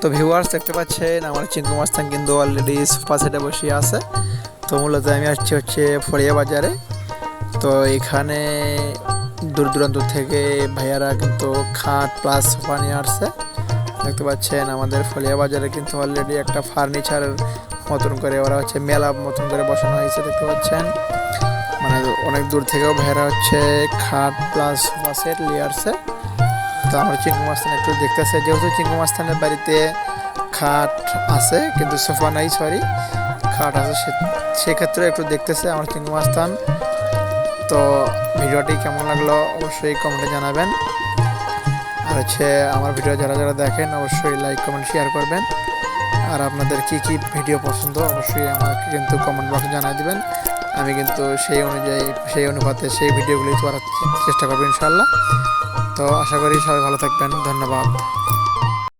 তো ভিউয়ার্স দেখতে পাচ্ছেন, আমার চিঙ্কু মাস্তান কিন্তু অলরেডি সোফা সেটে বসে আছে। তো মূলত আমি আসছি হচ্ছে ফড়িয়া বাজারে। তো এখানে দূর দূরান্ত থেকে ভাইয়ারা কিন্তু খাট প্লাস সোফা নিয়ে আসছে। দেখতে পাচ্ছেন, আমাদের ফলিয়া বাজারে কিন্তু অলরেডি একটা ফার্নিচারের মতন করে ওরা হচ্ছে মেলা মতন করে বসানো হয়েছে, দেখতে পাচ্ছেন। মানে অনেক দূর থেকেও ভাইয়ারা হচ্ছে খাট প্লাস সোফা সেট নিয়ে আসছে। তো আমার চিঙ্কু মাস্তান একটু দেখতেছে। যেহেতু চিঙ্কু মাস্তানের বাড়িতে খাট আছে, কিন্তু সোফা নাই সরি খাট আছে সেক্ষেত্রে একটু দেখতেছে আমার মাস্তান তো ভিডিওটি কেমন লাগল অবশ্যই কমেন্টে জানাবেন। আর হচ্ছে আমার ভিডিও যারা যারা দেখেন, অবশ্যই লাইক, কমেন্ট শেয়ার করবেন। আর আপনাদের কি কি ভিডিও পছন্দ, অবশ্যই আমাকে কিন্তু কমেন্ট বক্সে জানাই দিবেন। আমি কিন্তু সেই অনুযায়ী, সেই অনুপাতে সেই ভিডিওগুলি করার চেষ্টা করব ইনশাল্লাহ তো আশা করি সবাই ভালো থাকবেন। ধন্যবাদ।